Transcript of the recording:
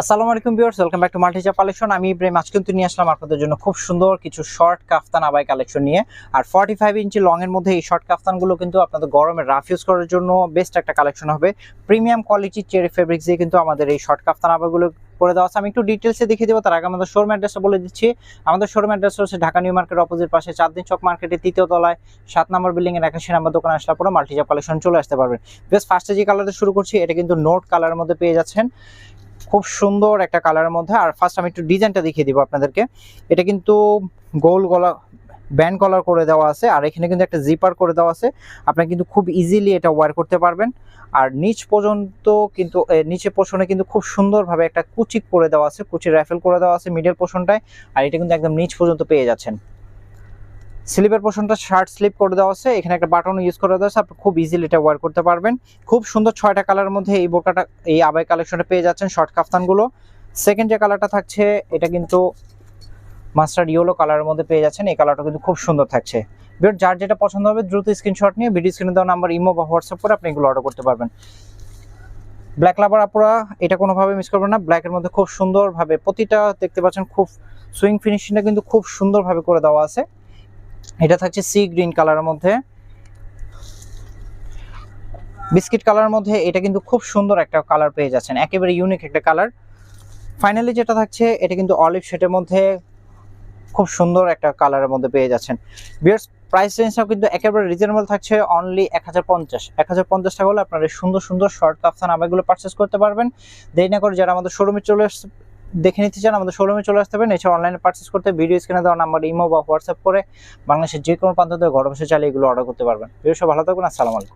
আসসালামু আলাইকুম viewers welcome back to মাল্টিজা কালেকশন আমি ইব্রাহিম আজ কিন্তু নিয়ে আসলাম আপনাদের জন্য খুব সুন্দর কিছু শর্ট কাফতান আবাই কালেকশন নিয়ে। আর 45 ইঞ্চি লং এর মধ্যে এই শর্ট কাফতানগুলো কিন্তু আপনাদের গরমে রাফ ইউজ করার জন্য বেস্ট একটা কালেকশন হবে। প্রিমিয়াম কোয়ালিটির চেরি ফেব্রিক্স দিয়ে কিন্তু আমাদের এই শর্ট কাফতান আবাইগুলো করে দেওয়া আছে। আমি একটু ডিটেলসে দেখিয়ে দেবো, তার আগে আমাদের শোরুম অ্যাড্রেসটা বলে দিচ্ছি। আমাদের শোরুম অ্যাড্রেস হচ্ছে ঢাকা নিউ মার্কেট অপোজিট পাশে চাঁদনি চক মার্কেটের তৃতীয় তলায়, সাত নম্বর বিল্ডিং এর একাশি নম্বর দোকানে আসলে পরে মাল্টিজা কালেকশন চলে আসতে পারবেন। বেশ ফার্স্টে যে কালারটা শুরু করছি, এটা কিন্তু নোট কালারের মধ্যে পেয়ে যাচ্ছেন। খুব সুন্দর একটা কালারের মধ্যে। আর ফার্স্ট আমি একটু ডিজাইনটা দেখিয়ে দিব আপনাদেরকে। এটা কিন্তু গোল গলা ব্যান্ড কলার করে দেওয়া আছে। আর এখানে কিন্তু একটা জিপার করে দেওয়া আছে। আপনি কিন্তু খুব ইজিলি এটা ওয়ার করতে পারবেন। আর নিচ পর্যন্ত কিন্তু নিচে পোষণে কিন্তু খুব সুন্দরভাবে একটা কুচি করে দেওয়া আছে। কুচি রাইফেল করে দেওয়া আছে মিডল পোষণটায় আর এটা কিন্তু একদম নিচ পর্যন্ত পেয়ে যাচ্ছেন। স্লিপের পোর্শনটা শার্ট স্লিপ করে দেওয়া আছে। এখানে একটা বাটন ইউজ করে দেওয়া আছে। আপনি খুব ইজিলি এটা ওয়ার করতে পারবেন। খুব সুন্দর ছয়টা কালারের মধ্যে এই বোরকাটা, এই আবাই কালেকশনে পেয়ে যাচ্ছেন শর্ট কাফতানগুলো। সেকেন্ড যে কালারটা থাকছে, এটা কিন্তু মাস্টার্ড ইয়েলো কালারের মধ্যে পেয়ে যাচ্ছেন। এই কালারটা কিন্তু খুব সুন্দর থাকছে। বিয়ার যার যেটা পছন্দ হবে, দ্রুত স্ক্রিনশট নিয়ে ভিডিও স্ক্রিনে দেওয়া নাম্বার ইমো বা হোয়াটসঅ্যাপ করে আপনি এগুলো অর্ডার করতে পারবেন। ব্ল্যাক লাভার আপুরা, এটা কোনোভাবে মিস করবেন না। ব্ল্যাকের মধ্যে খুব সুন্দরভাবে প্রতিটা দেখতে পাচ্ছেন, খুব সুইং ফিনিশিংটা কিন্তু খুব সুন্দরভাবে করে দেওয়া আছে। এটা থাকছে সি গ্রিন কালারের মধ্যে। বিস্কিট কালারের মধ্যে এটা কিন্তু খুব সুন্দর একটা কালার পেয়ে যাচ্ছেন, একেবারে ইউনিক একটা কালার। ফাইনালি যেটা থাকছে, এটা কিন্তু অলিভ শেডের মধ্যে খুব সুন্দর একটা কালারের মধ্যে পেয়ে যাচ্ছেন। বিয়ার্স প্রাইস রেঞ্জটাও কিন্তু একেবারে রিজনেবল থাকছে অনলি এক হাজার পঞ্চাশ। এক হাজার পঞ্চাশ টাকা হলে আপনারা সুন্দর সুন্দর শর্ট কাপসান আবাইগুলো পারচেস করতে পারবেন। দেরি না করে যারা আমাদের শোরুমে চলে দেখে নিতে চান, আমাদের শোরুমে চলে আসতে পারেন। এছাড়া অনলাইনে পার্চেস করতে ভিডিও স্ক্রিনে দেওয়া নাম্বার ইমো বা হোয়াটসঅ্যাপ করে বাংলাদেশের যে কোনো প্রান্ত থেকে ঘরে বসে চালিয়ে এগুলো অর্ডার করতে পারবেন। ভিডিও সব ভালো থাকবেন আসসালামু আলাইকুম।